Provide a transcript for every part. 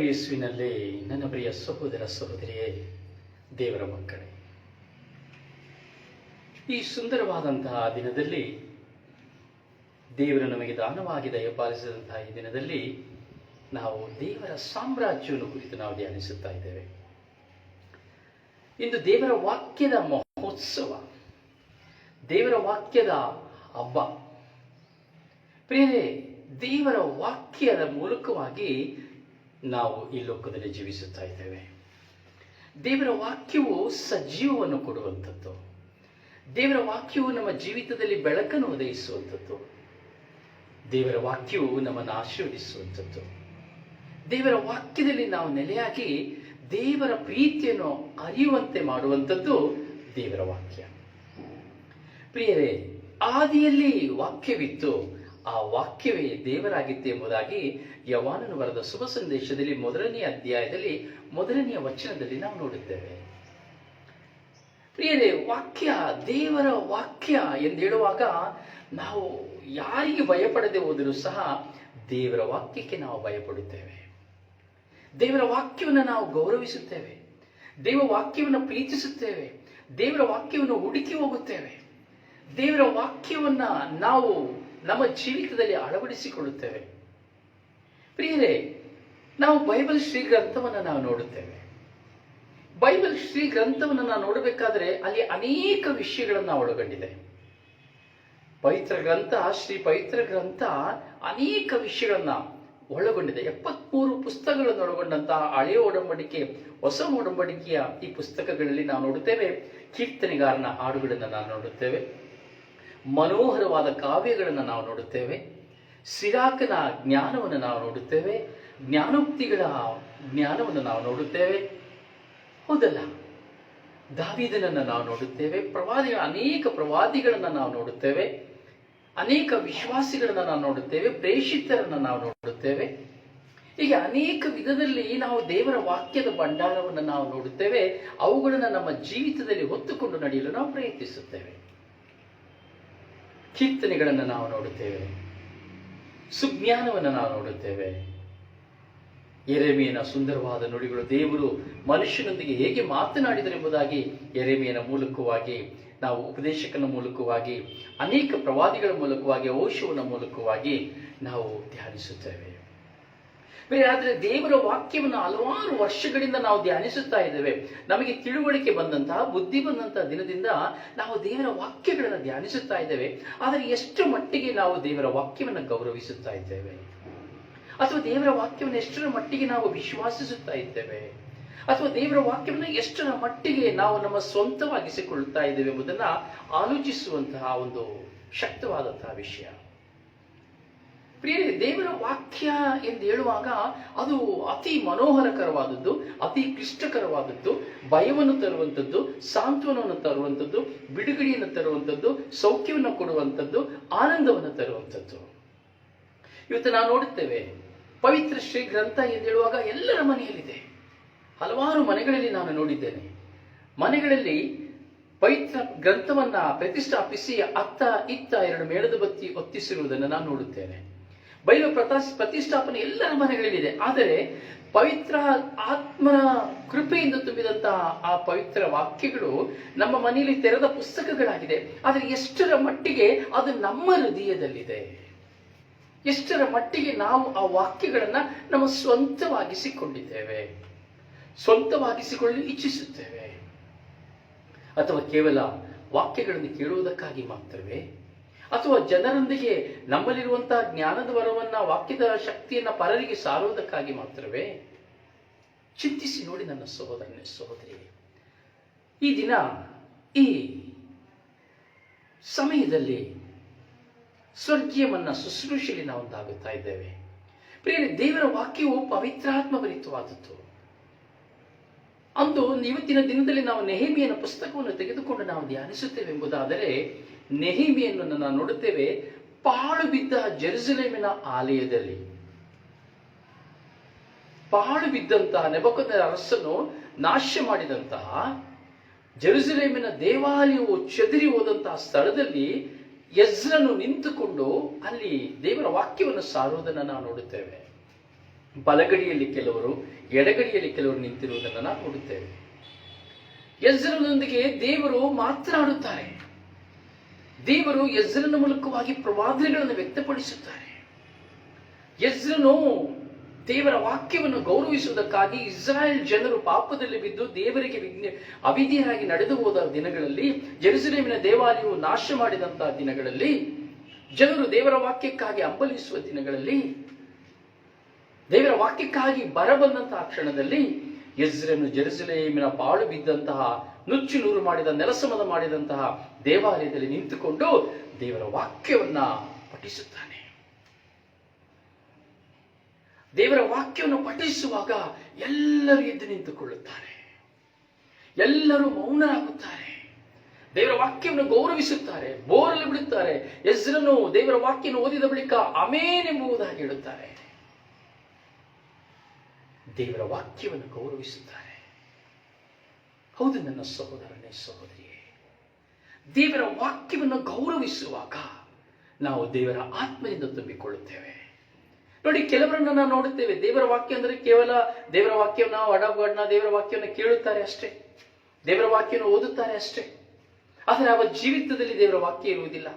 ಯೇಸುವಿನಲ್ಲಿ ನನ್ನ ಪ್ರಿಯ ಸಹೋದರ ಸಹೋದರಿಯೇ, ದೇವರ ಮಕ್ಕಳೇ. ಈ ಸುಂದರವಾದಂತಹ ದಿನದಲ್ಲಿ ದೇವರು ನಮಗೆ ದಾನವಾಗಿ ದಯಪಾಲಿಸಿದಂತಹ ಈ ದಿನದಲ್ಲಿ ನಾವು ದೇವರ ಸಾಮ್ರಾಜ್ಯವನ್ನು ಕುರಿತು ನಾವು ಧ್ಯಾನಿಸುತ್ತಾ ಇದ್ದೇವೆ. ಇಂದು ದೇವರ ವಾಕ್ಯದ ಮಹೋತ್ಸವ, ದೇವರ ವಾಕ್ಯದ ಹಬ್ಬ ಪ್ರಿಯರೇ, ದೇವರ ವಾಕ್ಯದ ಮೂಲಕವಾಗಿ ನಾವು ಈ ಲೋಕದಲ್ಲಿ ಜೀವಿಸುತ್ತಾ ಇದ್ದೇವೆ. ದೇವರ ವಾಕ್ಯವು ಸಜೀವವನ್ನು ಕೊಡುವಂಥದ್ದು. ದೇವರ ವಾಕ್ಯವು ನಮ್ಮ ಜೀವಿತದಲ್ಲಿ ಬೆಳಕನ್ನು ಒದಗಿಸುವಂಥದ್ದು. ದೇವರ ವಾಕ್ಯವು ನಮ್ಮನ್ನು ಆಶೀರ್ವದಿಸುವಂಥದ್ದು. ದೇವರ ವಾಕ್ಯದಲ್ಲಿ ನಾವು ನೆಲೆಯಾಗಿ ದೇವರ ಪ್ರೀತಿಯನ್ನು ಅರಿಯುವಂತೆ ಮಾಡುವಂಥದ್ದು ದೇವರ ವಾಕ್ಯ. ಪ್ರಿಯರೇ, ಆದಿಯಲ್ಲಿ ವಾಕ್ಯವಿತ್ತು. ಆ ವಾಕ್ಯವೇ ದೇವರಾಗಿತ್ತು ಎಂಬುದಾಗಿ ಯವಾನನು ಬರೆದ ಶುಭ ಸಂದೇಶದಲ್ಲಿ ಮೊದಲನೆಯ ಅಧ್ಯಾಯದಲ್ಲಿ ಮೊದಲನೆಯ ವಚನದಲ್ಲಿ ನಾವು ನೋಡುತ್ತೇವೆ ಪ್ರಿಯರೇ, ವಾಕ್ಯ, ದೇವರ ವಾಕ್ಯ ಎಂದು ಹೇಳುವಾಗ ನಾವು ಯಾರಿಗೆ ಭಯಪಡದೆ ಹೋದರೂ ಸಹ ದೇವರ ವಾಕ್ಯಕ್ಕೆ ನಾವು ಭಯಪಡುತ್ತೇವೆ. ದೇವರ ವಾಕ್ಯವನ್ನು ನಾವು ಗೌರವಿಸುತ್ತೇವೆ. ದೇವ ವಾಕ್ಯವನ್ನು ಪ್ರೀತಿಸುತ್ತೇವೆ. ದೇವರ ವಾಕ್ಯವನ್ನು ಹುಡುಕಿ ಹೋಗುತ್ತೇವೆ. ದೇವರ ವಾಕ್ಯವನ್ನು ನಾವು ನಮ್ಮ ಜೀವಿತದಲ್ಲಿ ಅಳವಡಿಸಿಕೊಳ್ಳುತ್ತೇವೆ. ಪ್ರಿಯರೇ, ನಾವು ಬೈಬಲ್ ಶ್ರೀ ಗ್ರಂಥವನ್ನು ನಾವು ನೋಡುತ್ತೇವೆ. ಬೈಬಲ್ ಶ್ರೀ ಗ್ರಂಥವನ್ನು ನಾವು ನೋಡಬೇಕಾದ್ರೆ ಅಲ್ಲಿ ಅನೇಕ ವಿಷಯಗಳನ್ನು ಒಳಗೊಂಡಿದೆ. ಪವಿತ್ರ ಗ್ರಂಥ, ಶ್ರೀ ಪವಿತ್ರ ಗ್ರಂಥ ಅನೇಕ ವಿಷಯಗಳನ್ನ ಒಳಗೊಂಡಿದೆ. ಎಪ್ಪತ್ಮೂರು ಪುಸ್ತಕಗಳನ್ನು ಒಳಗೊಂಡಂತಹ ಹಳೆಯ ಒಡಂಬಡಿಕೆ, ಹೊಸ ಒಡಂಬಡಿಕೆಯ ಈ ಪುಸ್ತಕಗಳಲ್ಲಿ ನಾವು ನೋಡುತ್ತೇವೆ. ಕೀರ್ತನೆಗಾರನ ಹಾಡುಗಳನ್ನು ನಾವು ನೋಡುತ್ತೇವೆ. ಮನೋಹರವಾದ ಕಾವ್ಯಗಳನ್ನು ನಾವು ನೋಡುತ್ತೇವೆ. ಸಿರಾಕನ ಜ್ಞಾನವನ್ನು ನಾವು ನೋಡುತ್ತೇವೆ. ಜ್ಞಾನೋಕ್ತಿಗಳ ಜ್ಞಾನವನ್ನು ನಾವು ನೋಡುತ್ತೇವೆ. ಹೌದಲ್ಲ? ದಾವಿದನನ್ನು ನಾವು ನೋಡುತ್ತೇವೆ. ಪ್ರವಾದಿಗಳ ಅನೇಕ ಪ್ರವಾದಿಗಳನ್ನು ನಾವು ನೋಡುತ್ತೇವೆ. ಅನೇಕ ವಿಶ್ವಾಸಿಗಳನ್ನು ನಾವು ನೋಡುತ್ತೇವೆ. ಪ್ರೇಷಿತರನ್ನು ನಾವು ನೋಡುತ್ತೇವೆ. ಹೀಗೆ ಅನೇಕ ವಿಧದಲ್ಲಿ ನಾವು ದೇವರ ವಾಕ್ಯದ ಭಂಡಾರವನ್ನು ನಾವು ನೋಡುತ್ತೇವೆ. ಅವುಗಳನ್ನು ನಮ್ಮ ಜೀವಿತದಲ್ಲಿ ಹೊತ್ತುಕೊಂಡು ನಡೆಯಲು ನಾವು ಪ್ರಯತ್ನಿಸುತ್ತೇವೆ. ಕೀರ್ತನೆಗಳನ್ನು ನಾವು ನೋಡುತ್ತೇವೆ. ಸುಜ್ಞಾನವನ್ನು ನಾವು ನೋಡುತ್ತೇವೆ. ಎರೆಮೆಯನ ಸುಂದರವಾದ ನುಡಿಗಳು ದೇವರು ಮನುಷ್ಯನೊಂದಿಗೆ ಹೇಗೆ ಮಾತನಾಡಿದರು ಎಂಬುದಾಗಿ ಎರೆಮೆಯನ ಮೂಲಕವಾಗಿ, ನಾವು ಉಪದೇಶಕನ ಮೂಲಕವಾಗಿ, ಅನೇಕ ಪ್ರವಾದಿಗಳ ಮೂಲಕವಾಗಿ ಔಷವನ ಮೂಲಕವಾಗಿ ನಾವು ಧ್ಯಾನಿಸುತ್ತೇವೆ. ಬೇರೆ ಆದರೆ ದೇವರ ವಾಕ್ಯವನ್ನು ಹಲವಾರು ವರ್ಷಗಳಿಂದ ನಾವು ಧ್ಯಾನಿಸುತ್ತಾ ಇದ್ದೇವೆ. ನಮಗೆ ತಿಳುವಳಿಕೆ ಬಂದಂತಹ, ಬುದ್ಧಿ ಬಂದಂತಹ ದಿನದಿಂದ ನಾವು ದೇವರ ವಾಕ್ಯಗಳನ್ನು ಧ್ಯಾನಿಸುತ್ತಾ ಇದ್ದೇವೆ. ಆದರೆ ಎಷ್ಟು ಮಟ್ಟಿಗೆ ನಾವು ದೇವರ ವಾಕ್ಯವನ್ನು ಗೌರವಿಸುತ್ತಾ ಇದ್ದೇವೆ? ಅಥವಾ ದೇವರ ವಾಕ್ಯವನ್ನು ಎಷ್ಟರ ಮಟ್ಟಿಗೆ ನಾವು ವಿಶ್ವಾಸಿಸುತ್ತಾ ಇದ್ದೇವೆ? ಅಥವಾ ದೇವರ ವಾಕ್ಯವನ್ನು ಎಷ್ಟರ ಮಟ್ಟಿಗೆ ನಾವು ನಮ್ಮ ಸ್ವಂತವಾಗಿಸಿಕೊಳ್ಳುತ್ತಾ ಇದ್ದೇವೆ ಎಂಬುದನ್ನು ಆಲೋಚಿಸುವಂತಹ ಒಂದು ಶಕ್ತವಾದಂತಹ ವಿಷಯ. ಪ್ರಿಯರೇ, ದೇವರ ವಾಕ್ಯ ಎಂದು ಹೇಳುವಾಗ ಅದು ಅತಿ ಮನೋಹರಕರವಾದದ್ದು, ಅತಿ ಕ್ಲಿಷ್ಟಕರವಾದದ್ದು, ಭಯವನ್ನು ತರುವಂಥದ್ದು, ಸಾಂತ್ವನವನ್ನು ತರುವಂಥದ್ದು, ಬಿಡುಗಡೆಯನ್ನು ತರುವಂಥದ್ದು, ಸೌಖ್ಯವನ್ನು ಕೊಡುವಂಥದ್ದು, ಆನಂದವನ್ನು ತರುವಂಥದ್ದು. ಇವತ್ತು ನಾವು ನೋಡುತ್ತೇವೆ, ಪವಿತ್ರ ಶ್ರೀ ಗ್ರಂಥ ಎಂದು ಹೇಳುವಾಗ ಎಲ್ಲರ ಮನೆಯಲ್ಲಿದೆ. ಹಲವಾರು ಮನೆಗಳಲ್ಲಿ ನಾನು ನೋಡಿದ್ದೇನೆ. ಮನೆಗಳಲ್ಲಿ ಪವಿತ್ರ ಗ್ರಂಥವನ್ನ ಪ್ರತಿಷ್ಠಾಪಿಸಿ ಅತ್ತ ಇತ್ತ ಎರಡು ಮೇಳದ ಬತ್ತಿ ಒತ್ತಿಸಿರುವುದನ್ನು ನಾನು ನೋಡುತ್ತೇನೆ. ಬೈಬ ಪ್ರತಾಶ್ ಪ್ರತಿಷ್ಠಾಪನೆ ಎಲ್ಲರ ಮನೆಗಳಲ್ಲಿದೆ ಆದರೆ ಪವಿತ್ರ ಆತ್ಮನ ಕೃಪೆಯಿಂದ ತುಂಬಿದಂತಹ ಆ ಪವಿತ್ರ ವಾಕ್ಯಗಳು ನಮ್ಮ ಮನೆಯಲ್ಲಿ ತೆರೆದ ಪುಸ್ತಕಗಳಾಗಿದೆ. ಆದರೆ ಎಷ್ಟರ ಮಟ್ಟಿಗೆ ಅದು ನಮ್ಮ ಹೃದಯದಲ್ಲಿದೆ. ಎಷ್ಟರ ಮಟ್ಟಿಗೆ ನಾವು ಆ ವಾಕ್ಯಗಳನ್ನ ನಮ್ಮ ಸ್ವಂತವಾಗಿಸಿಕೊಂಡಿದ್ದೇವೆ. ಸ್ವಂತವಾಗಿಸಿಕೊಳ್ಳಲು ಇಚ್ಛಿಸುತ್ತೇವೆ. ಅಥವಾ ಕೇವಲ ವಾಕ್ಯಗಳನ್ನು ಕೇಳುವುದಕ್ಕಾಗಿ ಮಾತ್ರವೇ? ಅಥವಾ ಜನರೊಂದಿಗೆ ನಮ್ಮಲ್ಲಿರುವಂತಹ ಜ್ಞಾನದ ವರವನ್ನ ವಾಕ್ಯದ ಶಕ್ತಿಯನ್ನ ಪರರಿಗೆ ಸಾರುವುದಕ್ಕಾಗಿ ಮಾತ್ರವೇ? ಚಿಂತಿಸಿ ನೋಡಿ ನನ್ನ ಸಹೋದರನೇ ಸಹೋದರಿ ಈ ದಿನ, ಈ ಸಮಯದಲ್ಲಿ ಸ್ವರ್ಗೀಯವನ್ನ ಶುಶ್ರೂಷೆಯಲ್ಲಿ ನಾವು ಒಂದಾಗುತ್ತಾ ಇದ್ದೇವೆ. ಪ್ರಿಯರೇ, ದೇವರ ವಾಕ್ಯವು ಪವಿತ್ರಾತ್ಮ ಭರಿತವಾದದ್ದು. ಅಂದು ಇವತ್ತಿನ ದಿನದಲ್ಲಿ ನಾವು ನೆಹಿಮಿಯನ ಪುಸ್ತಕವನ್ನು ತೆಗೆದುಕೊಂಡು ನಾವು ಧ್ಯಾನಿಸುತ್ತೇವೆ ಎಂಬುದಾದರೆ, ನೆಹಿಮಿಯನ್ನು ನಾವು ನೋಡುತ್ತೇವೆ, ಪಾಳು ಬಿದ್ದ ಜೆರುಸಲೇಮಿನ ಆಲಯದಲ್ಲಿ. ಪಾಳು ಬಿದ್ದಂತಹ ನೆಬಕದ ಅರಸನ್ನು ನಾಶ ಮಾಡಿದಂತಹ ಜೆರುಸಲೇಮಿನ ದೇವಾಲಯವು ಚದುರಿ ಹೋದಂತಹ ಸ್ಥಳದಲ್ಲಿ ಎಜ್ರನು ನಿಂತುಕೊಂಡು ಅಲ್ಲಿ ದೇವರ ವಾಕ್ಯವನ್ನು ಸಾರುವುದನ್ನು ನಾವು ನೋಡುತ್ತೇವೆ. ಬಲಗಡಿಯಲ್ಲಿ ಕೆಲವರು, ಎಡಗಡಿಯಲ್ಲಿ ಕೆಲವರು ನಿಂತಿರುವುದನ್ನು ನಾವು ನೋಡುತ್ತೇವೆ. ಎಜ್ರನೊಂದಿಗೆ ದೇವರು ಮಾತನಾಡುತ್ತಾರೆ. ದೇವರು ಎಜ್ರನ ಮೂಲಕವಾಗಿ ಪ್ರವಾದನೆಗಳನ್ನು ವ್ಯಕ್ತಪಡಿಸುತ್ತಾರೆ. ಎಜ್ರನು ದೇವರ ವಾಕ್ಯವನ್ನು ಗೌರವಿಸುವುದಕ್ಕಾಗಿ ಇಸ್ರಾಯೇಲ್ ಜನರು ಪಾಪದಲ್ಲಿ ಬಿದ್ದು ದೇವರಿಗೆ ವಿಜ್ಞ ಅವಿಧಿಯರಾಗಿ ನಡೆದು ಹೋದ ದಿನಗಳಲ್ಲಿ ಜೆರುಸಲೇಮಿನ ದೇವಾಲಯವು ನಾಶ ಮಾಡಿದಂತಹ ದಿನಗಳಲ್ಲಿ, ಜನರು ದೇವರ ವಾಕ್ಯಕ್ಕಾಗಿ ಅಂಬಲಿಸುವ ದಿನಗಳಲ್ಲಿ ದೇವರ ವಾಕ್ಯಕ್ಕಾಗಿ ಬರಬಂದಂತಹ ಕ್ಷಣದಲ್ಲಿ ಎಜ್ರನು ಜೆರುಸಲೇಮಿನ ಪಾಳು ಬಿದ್ದಂತಹ, ನುಚ್ಚು ನೂರು ಮಾಡಿದ, ನೆಲಸಮದ ಮಾಡಿದಂತಹ ದೇವಾಲಯದಲ್ಲಿ ನಿಂತುಕೊಂಡು ದೇವರ ವಾಕ್ಯವನ್ನ ಪಠಿಸುತ್ತಾನೆ. ದೇವರ ವಾಕ್ಯವನ್ನು ಪಠಿಸುವಾಗ ಎಲ್ಲರೂ ಎದ್ದು ನಿಂತುಕೊಳ್ಳುತ್ತಾರೆ. ಎಲ್ಲರೂ ಮೌನರಾಗುತ್ತಾರೆ. ದೇವರ ವಾಕ್ಯವನ್ನು ಗೌರವಿಸುತ್ತಾರೆ, ಬೋರಲು ಬಿಡುತ್ತಾರೆ. ಎಸ್ರನು ದೇವರ ವಾಕ್ಯವನ್ನು ಓದಿದ ಬಳಿಕ, ಅಮೇನ್ ಎಂಬುದಾಗಿ ಹೇಳುತ್ತಾರೆ. ದೇವರ ವಾಕ್ಯವನ್ನು ಗೌರವಿಸುತ್ತಾರೆ. ಹೌದು ನನ್ನ ಸಹೋದರನೇ, ಸಹೋದರಿಯೇ. ದೇವರ ವಾಕ್ಯವನ್ನು ಗೌರವಿಸುವಾಗ ನಾವು ದೇವರ ಆತ್ಮದಿಂದ ತುಂಬಿಕೊಳ್ಳುತ್ತೇವೆ. ನೋಡಿ, ಕೆಲವರನ್ನು ನಾವು ನೋಡುತ್ತೇವೆ. ದೇವರ ವಾಕ್ಯ ಅಂದರೆ ಕೇವಲ ದೇವರ ವಾಕ್ಯವನ್ನು ಅಡಗಡ್ನ ದೇವರ ವಾಕ್ಯವನ್ನು ಕೇಳುತ್ತಾರೆ ಅಷ್ಟೇ. ದೇವರ ವಾಕ್ಯವನ್ನು ಓದುತ್ತಾರೆ ಅಷ್ಟೇ. ಆದರೆ ಅವರ ಜೀವಿತದಲ್ಲಿ ದೇವರ ವಾಕ್ಯ ಇರುವುದಿಲ್ಲ.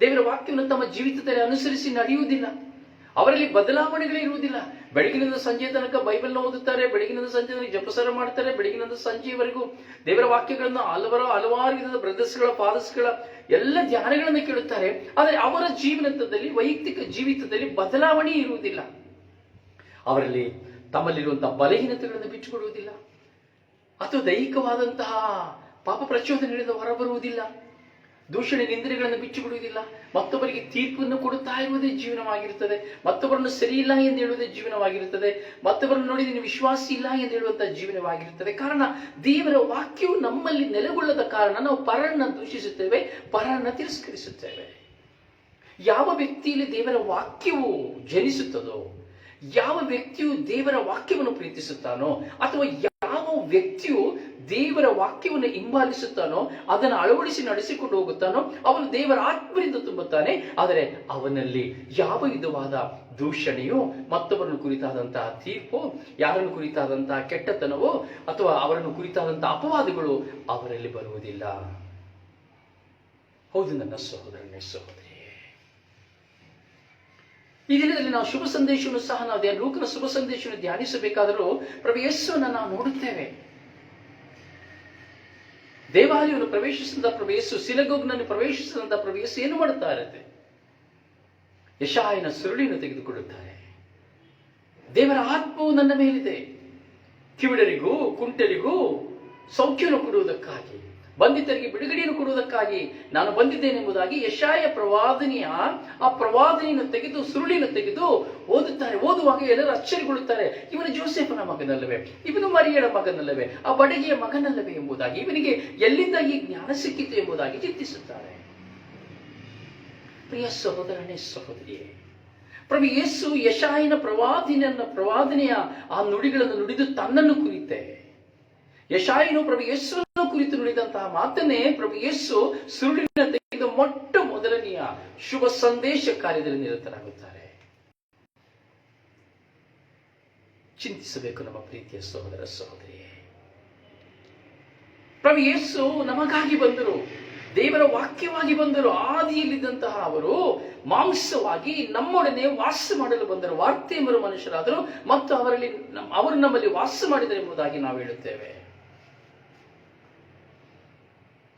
ದೇವರ ವಾಕ್ಯವನ್ನು ತಮ್ಮ ಜೀವಿತದಲ್ಲಿ ಅನುಸರಿಸಿ ನಡೆಯುವುದಿಲ್ಲ. ಅವರಲ್ಲಿ ಬದಲಾವಣೆಗಳೇ ಇರುವುದಿಲ್ಲ. ಬೆಳಗಿನಿಂದ ಸಂಜೆ ತನಕ ಬೈಬಲ್ನ ಓದುತ್ತಾರೆ, ಬೆಳಗಿನಿಂದ ಸಂಜೆ ತನಕ ಜಪಸರ ಮಾಡ್ತಾರೆ, ಬೆಳಗಿನಿಂದ ಸಂಜೆವರೆಗೂ ದೇವರ ವಾಕ್ಯಗಳನ್ನು ಹಲವರ ಹಲವಾರು ವಿಧದ ಬ್ರದರ್ಸ್ಗಳ, ಫಾದರ್ಸ್ಗಳ ಎಲ್ಲ ಧ್ಯಾನಗಳನ್ನು ಕೇಳುತ್ತಾರೆ. ಆದರೆ ಅವರ ಜೀವನದಲ್ಲಿ, ವೈಯಕ್ತಿಕ ಜೀವಿತದಲ್ಲಿ ಬದಲಾವಣೆ ಇರುವುದಿಲ್ಲ. ಅವರಲ್ಲಿ ತಮ್ಮಲ್ಲಿರುವಂತಹ ಬಲಹೀನತೆಗಳನ್ನು ಬಿಟ್ಟುಕೊಡುವುದಿಲ್ಲ. ಅಥವಾ ದೈಹಿಕವಾದಂತಹ ಪಾಪ ಪ್ರಚೋದನೆಗಳಿಂದ ಹೊರಬರುವುದಿಲ್ಲ. ದೂಷಣೆ ನಿಂದನೆಗಳನ್ನು ಬಿಚ್ಚಿಬಿಡುವುದಿಲ್ಲ ಮತ್ತೊಬ್ಬರಿಗೆ ತೀರ್ಪನ್ನು ಕೊಡುತ್ತಾ ಇರುವುದೇ ಜೀವನವಾಗಿರುತ್ತದೆ. ಮತ್ತೊಬ್ಬರನ್ನು ಸರಿ ಇಲ್ಲ ಎಂದು ಹೇಳುವುದೇ ಜೀವನವಾಗಿರುತ್ತದೆ. ಮತ್ತೊಬ್ಬರನ್ನು ನೋಡಿ ನೀನು ವಿಶ್ವಾಸ ಇಲ್ಲ ಎಂದು ಹೇಳುವಂತಹ ಜೀವನವಾಗಿರುತ್ತದೆ. ಕಾರಣ, ದೇವರ ವಾಕ್ಯವು ನಮ್ಮಲ್ಲಿ ನೆಲೆಗೊಳ್ಳದ ಕಾರಣ ನಾವು ಪರನ್ನ ದೂಷಿಸುತ್ತೇವೆ, ಪರರನ್ನ ತಿರಸ್ಕರಿಸುತ್ತೇವೆ. ಯಾವ ವ್ಯಕ್ತಿಯಲ್ಲಿ ದೇವರ ವಾಕ್ಯವು ಜನಿಸುತ್ತದೋ, ಯಾವ ವ್ಯಕ್ತಿಯು ದೇವರ ವಾಕ್ಯವನ್ನು ಪ್ರೀತಿಸುತ್ತಾನೋ, ಅಥವಾ ಯಾವ ವ್ಯಕ್ತಿಯು ದೇವರ ವಾಕ್ಯವನ್ನು ಹಿಂಬಾಲಿಸುತ್ತಾನೋ, ಅದನ್ನು ಅಳವಡಿಸಿ ನಡೆಸಿಕೊಂಡು ಹೋಗುತ್ತಾನೋ, ಅವನು ದೇವರ ಆತ್ಮರಿಂದ ತುಂಬುತ್ತಾನೆ. ಆದರೆ ಅವನಲ್ಲಿ ಯಾವ ವಿಧವಾದ ದೂಷಣೆಯೋ ಮತ್ತೊಬ್ಬರನ್ನು ಕುರಿತಾದಂತಹ ತೀರ್ಪು, ಯಾರನ್ನು ಕುರಿತಾದಂತಹ ಕೆಟ್ಟತನವೋ, ಅಥವಾ ಅವರನ್ನು ಕುರಿತಾದಂತಹ ಅಪವಾದಗಳು ಅವರಲ್ಲಿ ಬರುವುದಿಲ್ಲ. ಹೌದು ನನ್ನ ಸಹೋದರನೇ ಸಹೋದರಿಯೇ ಈ ದಿನದಲ್ಲಿ ನಾವು ಶುಭ ಸಂದೇಶವನ್ನು ಸಹ ನಾವು ಲೂಕನ ಶುಭ ಸಂದೇಶವನ್ನು ಧ್ಯಾನಿಸಬೇಕಾದರೂ ಪ್ರಭು ಯೇಸುವನ್ನು ನಾವು ನೋಡುತ್ತೇವೆ. ದೇವಾಲಯವನ್ನು ಪ್ರವೇಶಿಸಿದ ಪ್ರಭು ಯೇಸು, ಸಿನಗೋಗ್ನಲ್ಲಿ ಪ್ರವೇಶಿಸಿದಂತ ಪ್ರಭು ಯೇಸು ಏನು ಮಾಡುತ್ತಾ ಇರುತ್ತೆ ಯಶಾಯನ ಸುರುಳಿಯನ್ನು ತೆಗೆದುಕೊಳ್ಳುತ್ತಾರೆ. ದೇವರ ಆತ್ಮವು ನನ್ನ ಮೇಲಿದೆ. ಕಿವಿಡರಿಗೂ ಕುಂಟರಿಗೂ ಸೌಖ್ಯನ ಕೊಡುವುದಕ್ಕಾಗಿ. ಬಂಧಿತರಿಗೆ ಬಿಡುಗಡೆಯನ್ನು ಕೊಡುವುದಕ್ಕಾಗಿ ನಾನು ಬಂದಿದ್ದೇನೆಂಬುದಾಗಿ ಯಶಾಯ ಪ್ರವಾದನೆಯ ಆ ಪ್ರವಾದನೆಯನ್ನು ತೆಗೆದು, ಸುರುಳಿಯನ್ನು ತೆಗೆದು ಓದುತ್ತಾರೆ. ಓದುವಾಗ ಎಲ್ಲರೂ ಅಚ್ಚರಿಗೊಳ್ಳುತ್ತಾರೆ. ಇವನು ಜೋಸೆಫನ ಮಗನಲ್ಲವೇ? ಇವನು ಮರಿಯಳ ಮಗನಲ್ಲವೇ? ಆ ಬಡಗಿಯ ಮಗನಲ್ಲವೇ ಎಂಬುದಾಗಿ ಇವನಿಗೆ ಎಲ್ಲಿಂದ ಈ ಜ್ಞಾನ ಸಿಕ್ಕಿತು ಎಂಬುದಾಗಿ ಚಿಂತಿಸುತ್ತಾರೆ. ಪ್ರಿಯ ಸಹೋದರನೇ, ಸಹೋದರಿಯೇ, ಪ್ರಭು ಯೇಸು ಯಶಾಯನ ಪ್ರವಾದಿನ ಪ್ರವಾದನೆಯ ಆ ನುಡಿಗಳನ್ನು ನುಡಿದು ತನ್ನನ್ನು ಕುರಿತೆ. ಯಶಾಯನು ಪ್ರಭು ಯೇಸುವನ್ನು ಕುರಿತು ನುಡಿದಂತಹ ಮಾತನ್ನೇ ಪ್ರಭು ಯೇಸು ಸುರುಳಿನ ತೆಗೆದು ಮೊಟ್ಟ ಮೊದಲನೆಯ ಶುಭ ಸಂದೇಶ ಕಾರ್ಯದಲ್ಲಿ ನಿರತರಾಗುತ್ತಾರೆ. ಚಿಂತಿಸಬೇಕು ನಮ್ಮ ಪ್ರೀತಿಯ ಸಹೋದರ ಸಹೋದರಿಯೇ. ಪ್ರಭು ಯೇಸು ನಮಗಾಗಿ ಬಂದರು. ದೇವರ ವಾಕ್ಯವಾಗಿ ಬಂದರು. ಆದಿಯಲ್ಲಿದ್ದಂತಹ ಅವರು ಮಾಂಸವಾಗಿ ನಮ್ಮೊಡನೆ ವಾಸ ಮಾಡಲು ಬಂದರು. ವಾರ್ತೆ ಮರು ಮನುಷ್ಯರಾದರು. ಮತ್ತು ಅವರಲ್ಲಿ ಅವರು ನಮ್ಮಲ್ಲಿ ವಾಸ ಮಾಡಿದರು ಎಂಬುದಾಗಿ ನಾವು ಹೇಳುತ್ತೇವೆ.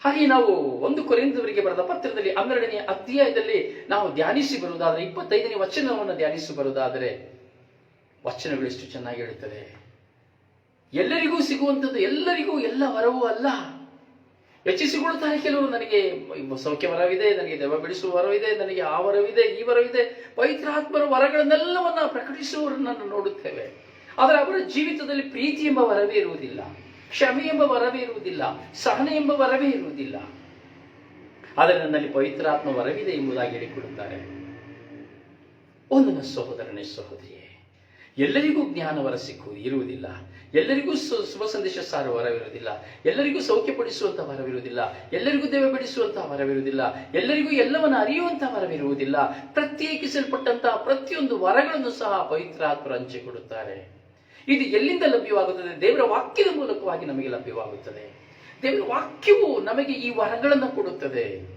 ಹಾಗೆ ನಾವು ಒಂದು ಕೊರೆಯಿಂದವರಿಗೆ ಬರೆದ ಪತ್ರದಲ್ಲಿ ಹನ್ನೆರಡನೇ ಅಧ್ಯಾಯದಲ್ಲಿ ನಾವು ಧ್ಯಾನಿಸಿ ಬರುವುದಾದರೆ, ಇಪ್ಪತ್ತೈದನೇ ವಚನವನ್ನು ಧ್ಯಾನಿಸಿ ಬರುವುದಾದರೆ, ವಚನಗಳು ಎಷ್ಟು ಚೆನ್ನಾಗಿ ಹೇಳುತ್ತದೆ ಎಲ್ಲರಿಗೂ ಸಿಗುವಂಥದ್ದು, ಎಲ್ಲರಿಗೂ ಎಲ್ಲ ವರವೂ ಅಲ್ಲ. ಹೆಚ್ಚಿಸಿಕೊಳ್ಳುತ್ತಾರೆ ಕೆಲವರು, ನನಗೆ ಸೌಖ್ಯ ವರವಿದೆ, ನನಗೆ ದೆವ್ವ ಬಿಡಿಸುವ ವರವಿದೆ, ನನಗೆ ಆ ವರವಿದೆ, ಈ ವರವಿದೆ. ಪವಿತ್ರಾತ್ಮರ ವರಗಳನ್ನೆಲ್ಲವನ್ನ ಪ್ರಕಟಿಸುವವರನ್ನು ನೋಡುತ್ತೇವೆ. ಆದರೆ ಅವರ ಜೀವಿತದಲ್ಲಿ ಪ್ರೀತಿ ಎಂಬ ವರವೇ ಇರುವುದಿಲ್ಲ. ಕ್ಷಮೆ ಎಂಬ ವರವೇ ಇರುವುದಿಲ್ಲ, ಸಹನೆ ಎಂಬ ವರವೇ ಇರುವುದಿಲ್ಲ. ಆದರೆ ನನ್ನಲ್ಲಿ ಪವಿತ್ರಾತ್ಮ ವರವಿದೆ ಎಂಬುದಾಗಿ ಹೇಳಿಕೊಡುತ್ತಾರೆ. ಒಂದು ಸಹೋದರನೇ, ಸಹೋದರಿಯೇ, ಎಲ್ಲರಿಗೂ ಜ್ಞಾನ ವರ ಸಿಕ್ಕು, ಇರುವುದಿಲ್ಲ. ಎಲ್ಲರಿಗೂ ಶುಭ ಸಂದೇಶ ಸಾರು ವರವಿರುವುದಿಲ್ಲ. ಎಲ್ಲರಿಗೂ ಸೌಖ್ಯಪಡಿಸುವಂತ ವರವಿರುವುದಿಲ್ಲ. ಎಲ್ಲರಿಗೂ ದೇವ ಬಿಡಿಸುವಂತಹ ವರವಿರುವುದಿಲ್ಲ. ಎಲ್ಲರಿಗೂ ಎಲ್ಲವನ್ನು ಅರಿಯುವಂತಹ ವರವಿರುವುದಿಲ್ಲ. ಪ್ರತ್ಯೇಕಿಸಲ್ಪಟ್ಟಂತಹ ಪ್ರತಿಯೊಂದು ವರಗಳನ್ನು ಸಹ ಪವಿತ್ರಾತ್ಮರು ಹಂಚಿಕೊಡುತ್ತಾರೆ. ಇದು ಎಲ್ಲಿಂದ ಲಭ್ಯವಾಗುತ್ತದೆ? ದೇವರ ವಾಕ್ಯದ ಮೂಲಕವಾಗಿ ನಮಗೆ ಲಭ್ಯವಾಗುತ್ತದೆ. ದೇವರ ವಾಕ್ಯವು ನಮಗೆ ಈ ವರಗಳನ್ನು ಕೊಡುತ್ತದೆ.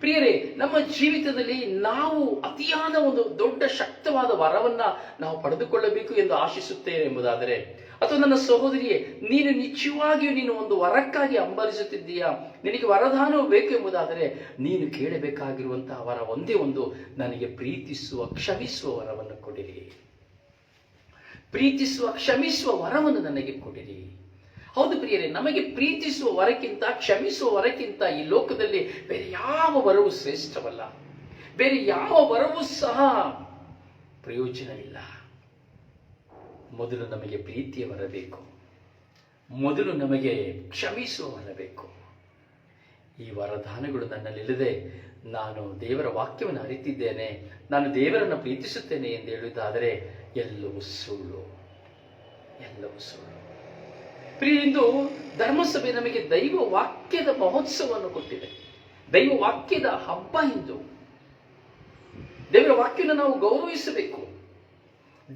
ಪ್ರಿಯರೇ, ನಮ್ಮ ಜೀವಿತದಲ್ಲಿ ನಾವು ಅತಿಯಾದ ಒಂದು ದೊಡ್ಡ ಶಕ್ತವಾದ ವರವನ್ನ ನಾವು ಪಡೆದುಕೊಳ್ಳಬೇಕು ಎಂದು ಆಶಿಸುತ್ತೇವೆ ಎಂಬುದಾದರೆ, ಅಥವಾ ನನ್ನ ಸಹೋದರಿಯೇ, ನೀನು ನಿಜವಾಗಿಯೂ ನೀನು ಒಂದು ವರಕ್ಕಾಗಿ ಅಂಬಲಿಸುತ್ತಿದ್ದೀಯಾ ನಿನಗೆ ವರದಾನವು ಬೇಕು ಎಂಬುದಾದರೆ, ನೀನು ಕೇಳಬೇಕಾಗಿರುವಂತಹ ವರ ಒಂದೇ ಒಂದು ನನಗೆ ಪ್ರೀತಿಸುವ, ಕ್ಷಮಿಸುವ ವರವನ್ನು ಕೊಡಿರಿ. ಪ್ರೀತಿಸುವ, ಕ್ಷಮಿಸುವ ವರವನ್ನು ನನಗೆ ಕೊಡಿರಿ. ಹೌದು ಪ್ರಿಯರೇ, ನಮಗೆ ಪ್ರೀತಿಸುವ ವರಕ್ಕಿಂತ, ಕ್ಷಮಿಸುವ ವರಕ್ಕಿಂತ ಈ ಲೋಕದಲ್ಲಿ ಬೇರೆ ಯಾವ ವರವೂ ಶ್ರೇಷ್ಠವಲ್ಲ. ಬೇರೆ ಯಾವ ವರವೂ ಸಹ ಪ್ರಯೋಜನವಿಲ್ಲ. ಮೊದಲು ನಮಗೆ ಪ್ರೀತಿಯ ವರ ಬೇಕು. ಮೊದಲು ನಮಗೆ ಕ್ಷಮಿಸುವ ವರ ಬೇಕು. ಈ ವರದಾನಗಳು ನನ್ನಲ್ಲಿಲ್ಲದೆ ನಾನು ದೇವರ ವಾಕ್ಯವನ್ನು ಅರಿತಿದ್ದೇನೆ, ನಾನು ದೇವರನ್ನು ಪ್ರೀತಿಸುತ್ತೇನೆ ಎಂದು ಹೇಳುವುದಾದರೆ ಎಲ್ಲವೂ ಸುಳ್ಳು. ಎಲ್ಲವೂ ಸುಳ್ಳು. ಇಂದು ಧರ್ಮಸಭೆ ನಮಗೆ ದೈವ ವಾಕ್ಯದ ಮಹೋತ್ಸವವನ್ನು ಕೊಟ್ಟಿದೆ. ದೈವ ವಾಕ್ಯದ ಹಬ್ಬ ಇಂದು. ದೇವರ ವಾಕ್ಯವನ್ನು ನಾವು ಗೌರವಿಸಬೇಕು.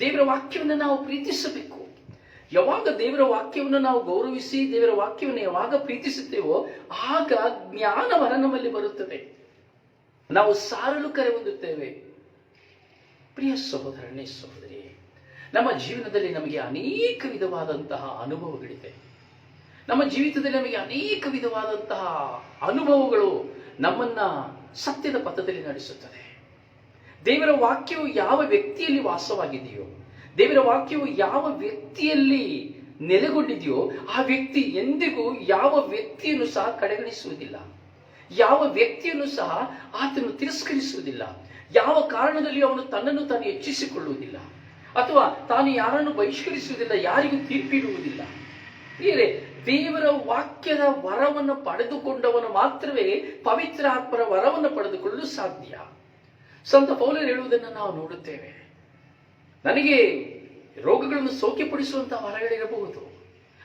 ದೇವರ ವಾಕ್ಯವನ್ನು ನಾವು ಪ್ರೀತಿಸಬೇಕು. ಯಾವಾಗ ದೇವರ ವಾಕ್ಯವನ್ನು ನಾವು ಗೌರವಿಸಿ, ದೇವರ ವಾಕ್ಯವನ್ನು ಯಾವಾಗ ಪ್ರೀತಿಸುತ್ತೇವೋ, ಆಗ ಜ್ಞಾನವರ ನಮ್ಮಲ್ಲಿ ಬರುತ್ತದೆ. ನಾವು ಸಾರಲು ಕರೆ ಹೊಂದುತ್ತೇವೆ. ಪ್ರಿಯ ಸಹೋದರನೇ ಸಹೋದರಿ ನಮ್ಮ ಜೀವನದಲ್ಲಿ ನಮಗೆ ಅನೇಕ ವಿಧವಾದಂತಹ ಅನುಭವಗಳಿದೆ ನಮ್ಮ ಜೀವಿತದಲ್ಲಿ ನಮಗೆ ಅನೇಕ ವಿಧವಾದಂತಹ ಅನುಭವಗಳು ನಮ್ಮನ್ನ ಸತ್ಯದ ಪಥದಲ್ಲಿ ನಡೆಸುತ್ತದೆ. ದೇವರ ವಾಕ್ಯವು ಯಾವ ವ್ಯಕ್ತಿಯಲ್ಲಿ ವಾಸವಾಗಿದೆಯೋ, ದೇವರ ವಾಕ್ಯವು ಯಾವ ವ್ಯಕ್ತಿಯಲ್ಲಿ ನೆಲೆಗೊಂಡಿದೆಯೋ, ಆ ವ್ಯಕ್ತಿ ಎಂದಿಗೂ ಯಾವ ವ್ಯಕ್ತಿಯನ್ನು ಸಹ ಕಡೆಗಣಿಸುವುದಿಲ್ಲ. ಯಾವ ವ್ಯಕ್ತಿಯನ್ನು ಸಹ ಆತನು ತಿರಸ್ಕರಿಸುವುದಿಲ್ಲ. ಯಾವ ಕಾರಣದಲ್ಲಿ ಅವನು ತನ್ನನ್ನು ತಾನು ಹೆಚ್ಚಿಸಿಕೊಳ್ಳುವುದಿಲ್ಲ. ಅಥವಾ ತಾನು ಯಾರನ್ನು ಬಹಿಷ್ಕರಿಸುವುದಿಲ್ಲ, ಯಾರಿಗೂ ತೀರ್ಪಿಡುವುದಿಲ್ಲ. ಹೀಗೆ ದೇವರ ವಾಕ್ಯದ ವರವನ್ನು ಪಡೆದುಕೊಂಡವನು ಮಾತ್ರವೇ ಪವಿತ್ರ ಆತ್ಮರ ವರವನ್ನು ಪಡೆದುಕೊಳ್ಳಲು ಸಾಧ್ಯ. ಸಂತ ಪೌಲರು ಹೇಳುವುದನ್ನು ನಾವು ನೋಡುತ್ತೇವೆ. ನನಗೆ ರೋಗಗಳನ್ನು ಸೌಖ್ಯಪಡಿಸುವಂತಹ ವರಗಳಿರಬಹುದು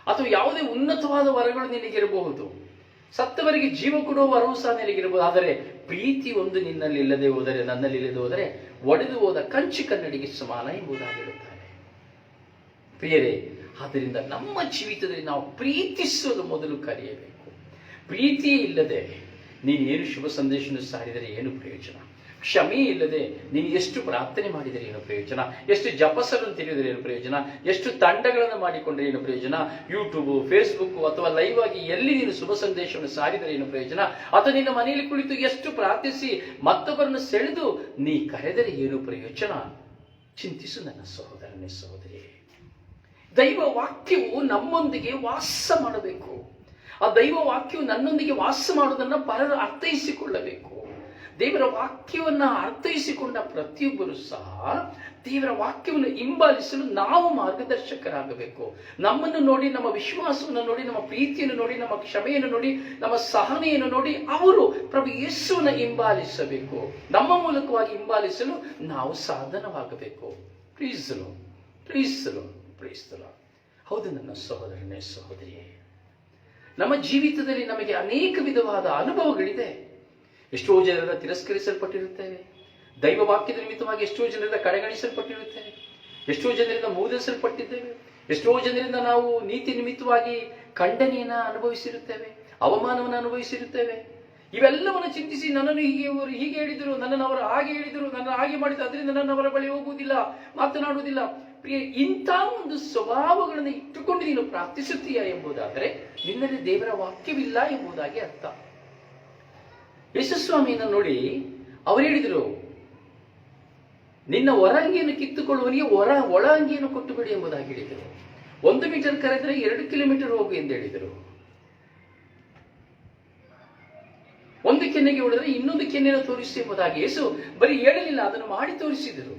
ಅಥವಾ ಯಾವುದೇ ಉನ್ನತವಾದ ವರಗಳು ನಿನಗಿರಬಹುದು. ಸತ್ತವರಿಗೆ ಜೀವ ಕೊಡುವ ವರವು ಸಹ ನಿನಗಿರಬಹುದು. ಆದರೆ, ಪ್ರೀತಿ ಒಂದು ನಿನ್ನಲ್ಲಿ ಇಲ್ಲದೆ ಹೋದರೆ ನನ್ನಲ್ಲಿ ಇಲ್ಲದೆ ಹೋದರೆ ಒಡೆದು ಹೋದ ಕಂಚು ಕನ್ನಡಿಗೆ ಸಮಾನ ಎಂಬುದಾಗಿ ಹೇಳುತ್ತಾರೆ ಪ್ರಿಯರೇ, ಆದ್ದರಿಂದ ನಮ್ಮ ಜೀವಿತದಲ್ಲಿ ನಾವು ಪ್ರೀತಿಸುವುದು ಮೊದಲು ಕರೆಯಬೇಕು ಪ್ರೀತಿಯೇ ಇಲ್ಲದೆ ನೀನು ಏನು ಶುಭ ಸಂದೇಶವನ್ನು ಸಾರಿದರೆ ಏನು ಪ್ರಯೋಜನ? ಕ್ಷಮೆ ಇಲ್ಲದೆ ನೀನು ಎಷ್ಟು ಪ್ರಾರ್ಥನೆ ಮಾಡಿದರೆ ಏನು ಪ್ರಯೋಜನ? ಎಷ್ಟು ಜಪಸರನ್ನು ತಿಳಿದರೆ ಏನು ಪ್ರಯೋಜನ? ಎಷ್ಟು ತಂಡಗಳನ್ನು ಮಾಡಿಕೊಂಡರೆ ಏನು ಪ್ರಯೋಜನ? ಯೂಟ್ಯೂಬು ಫೇಸ್ಬುಕ್ ಅಥವಾ ಲೈವ್ ಆಗಿ ಎಲ್ಲಿ ನೀನು ಶುಭ ಸಂದೇಶವನ್ನು ಸಾರಿದರೆ ಏನು ಪ್ರಯೋಜನ? ಅಥವಾ ನಿನ್ನ ಮನೆಯಲ್ಲಿ ಕುಳಿತು ಎಷ್ಟು ಪ್ರಾರ್ಥಿಸಿ ಮತ್ತೊಬ್ಬರನ್ನು ಸೆಳೆದು ನೀ ಕರೆದರೆ ಏನು ಪ್ರಯೋಜನ? ಚಿಂತಿಸು ನನ್ನ ಸಹೋದರನೇ ಸಹೋದರಿ. ದೈವ ವಾಕ್ಯವು ನಮ್ಮೊಂದಿಗೆ ವಾಸ ಮಾಡಬೇಕು. ಆ ದೈವ ವಾಕ್ಯವು ನನ್ನೊಂದಿಗೆ ವಾಸ ಮಾಡುವುದನ್ನು ಪರರು ಅರ್ಥೈಸಿಕೊಳ್ಳಬೇಕು. ದೇವರ ವಾಕ್ಯವನ್ನು ಅರ್ಥೈಸಿಕೊಂಡ ಪ್ರತಿಯೊಬ್ಬರು ಸಹ ದೇವರ ವಾಕ್ಯವನ್ನು ಹಿಂಬಾಲಿಸಲು ನಾವು ಮಾರ್ಗದರ್ಶಕರಾಗಬೇಕು. ನಮ್ಮನ್ನು ನೋಡಿ, ನಮ್ಮ ವಿಶ್ವಾಸವನ್ನು ನೋಡಿ, ನಮ್ಮ ಪ್ರೀತಿಯನ್ನು ನೋಡಿ, ನಮ್ಮ ಕ್ಷಮೆಯನ್ನು ನೋಡಿ, ನಮ್ಮ ಸಹನೆಯನ್ನು ನೋಡಿ ಅವರು ಪ್ರಭು ಯೇಸುವನ್ನು ಹಿಂಬಾಲಿಸಬೇಕು. ನಮ್ಮ ಮೂಲಕವಾಗಿ ಹಿಂಬಾಲಿಸಲು ನಾವು ಸಾಧನವಾಗಬೇಕು. ಪ್ರೀಸಲು ಪ್ರೀಸಲು ಪ್ರೀಸಲು ಹೌದು ನನ್ನ ಸಹೋದರನೇ, ಸಹೋದರಿಯೇ. ನಮ್ಮ ಜೀವಿತದಲ್ಲಿ ನಮಗೆ ಅನೇಕ ವಿಧವಾದ ಅನುಭವಗಳಿದೆ. ಎಷ್ಟೋ ಜನರಿಂದ ತಿರಸ್ಕರಿಸಲ್ಪಟ್ಟಿರುತ್ತೇವೆ ದೈವ ವಾಕ್ಯದ ನಿಮಿತ್ತವಾಗಿ ಎಷ್ಟೋ ಜನರಿಂದ ಕಡೆಗಣಿಸಲ್ಪಟ್ಟಿರುತ್ತೇವೆ ಎಷ್ಟೋ ಜನರಿಂದ ಮೂದಿಸಲ್ಪಟ್ಟಿದ್ದೇವೆ ಎಷ್ಟೋ ಜನರಿಂದ ನಾವು ನೀತಿ ನಿಮಿತ್ತವಾಗಿ ಖಂಡನೆಯನ್ನು ಅನುಭವಿಸಿರುತ್ತೇವೆ, ಅವಮಾನವನ್ನು ಅನುಭವಿಸಿರುತ್ತೇವೆ. ಇವೆಲ್ಲವನ್ನು ಚಿಂತಿಸಿ ನನ್ನನ್ನು ಹೀಗೆ ಅವರು ಹೀಗೆ ಹೇಳಿದರು, ನನ್ನನ್ನು ಅವರು ಹಾಗೆ ಹೇಳಿದರು ನನ್ನ ಹಾಗೆ ಮಾಡಿದ್ರು, ಅದರಿಂದ ನನ್ನ ಅವರ ಬಳಿ ಹೋಗುವುದಿಲ್ಲ, ಮಾತನಾಡುವುದಿಲ್ಲ. ಪ್ರಿಯ, ಇಂಥ ಒಂದು ಸ್ವಭಾವಗಳನ್ನು ಇಟ್ಟುಕೊಂಡು ನೀನು ಪ್ರಾರ್ಥಿಸುತ್ತೀಯಾ ಎಂಬುದಾದರೆ ನಿನ್ನಲ್ಲಿ ದೇವರ ವಾಕ್ಯವಿಲ್ಲ ಎಂಬುದಾಗಿ ಅರ್ಥ. ಯಶಸ್ವಾಮಿಯನ್ನು ನೋಡಿ ಅವರು ಹೇಳಿದರು, ನಿನ್ನ ಹೊರಂಗಿಯನ್ನು ಕಿತ್ತುಕೊಳ್ಳುವವರಿಗೆ ಹೊರ ಒಳ ಅಂಗಿಯನ್ನು ಕೊಟ್ಟು ಬಿಡಿ ಎಂಬುದಾಗಿ ಹೇಳಿದರು. ಒಂದು ಮೀಟರ್ ಕರೆದರೆ ಎರಡು ಕಿಲೋಮೀಟರ್ ಹೋಗು ಎಂದು ಹೇಳಿದರು. ಒಂದು ಕೆನ್ನೆಗೆ ಉಳಿದರೆ ಇನ್ನೊಂದು ಕೆನ್ನೆಯನ್ನು ತೋರಿಸಿ ಎಂಬುದಾಗಿ ಯೇಸು ಬರೀ ಹೇಳಲಿಲ್ಲ, ಅದನ್ನು ಮಾಡಿ ತೋರಿಸಿದರು.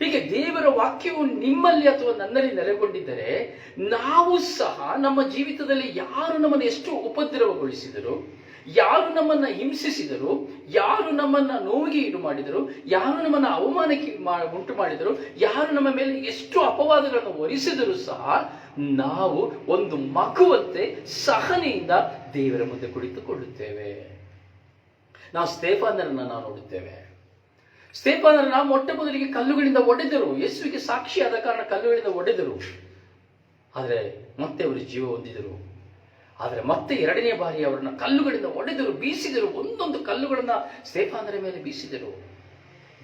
ಹೀಗೆ ದೇವರ ವಾಕ್ಯವು ನಿಮ್ಮಲ್ಲಿ ಅಥವಾ ನನ್ನಲ್ಲಿ ನೆಲೆಗೊಂಡಿದ್ದರೆ, ನಾವು ಸಹ ನಮ್ಮ ಜೀವಿತದಲ್ಲಿ ಯಾರು ನಮ್ಮನ್ನು ಎಷ್ಟು ಉಪದ್ರವಗೊಳಿಸಿದರು ಯಾರು ನಮ್ಮನ್ನ ಹಿಂಸಿಸಿದರು, ಯಾರು ನಮ್ಮನ್ನ ನೋವಿಗೆ ಇದು ಮಾಡಿದರು, ಯಾರು ನಮ್ಮನ್ನ ಅವಮಾನಕ್ಕೆ ಉಂಟು ಮಾಡಿದರು, ಯಾರು ನಮ್ಮ ಮೇಲೆ ಎಷ್ಟು ಅಪವಾದಗಳನ್ನು ಹೊರಿಸಿದರೂ ಸಹ ನಾವು ಒಂದು ಮಗುವಂತೆ ಸಹನೆಯಿಂದ ದೇವರ ಮುಂದೆ ಕುಳಿತುಕೊಳ್ಳುತ್ತೇವೆ. ನಾವು ಸ್ಟೇಫಾನರನ್ನ ನಾವು ನೋಡುತ್ತೇವೆ. ಸ್ಟೇಫಾನರನ್ನ ಮೊಟ್ಟ ಮೊದಲಿಗೆ ಕಲ್ಲುಗಳಿಂದ ಒಡೆದರು, ಯೇಸುವಿಗೆ ಸಾಕ್ಷಿಯಾದ ಕಾರಣ ಕಲ್ಲುಗಳಿಂದ ಒಡೆದರು. ಆದರೆ ಮತ್ತೆ ಅವರು ಜೀವ ಹೊಂದಿದರು. ಆದರೆ ಮತ್ತೆ ಎರಡನೇ ಬಾರಿ ಅವರನ್ನು ಕಲ್ಲುಗಳಿಂದ ಒಡೆದರು, ಬೀಸಿದರು. ಒಂದೊಂದು ಕಲ್ಲುಗಳನ್ನು ಸ್ಟೇಫಾನರ ಮೇಲೆ ಬೀಸಿದರು.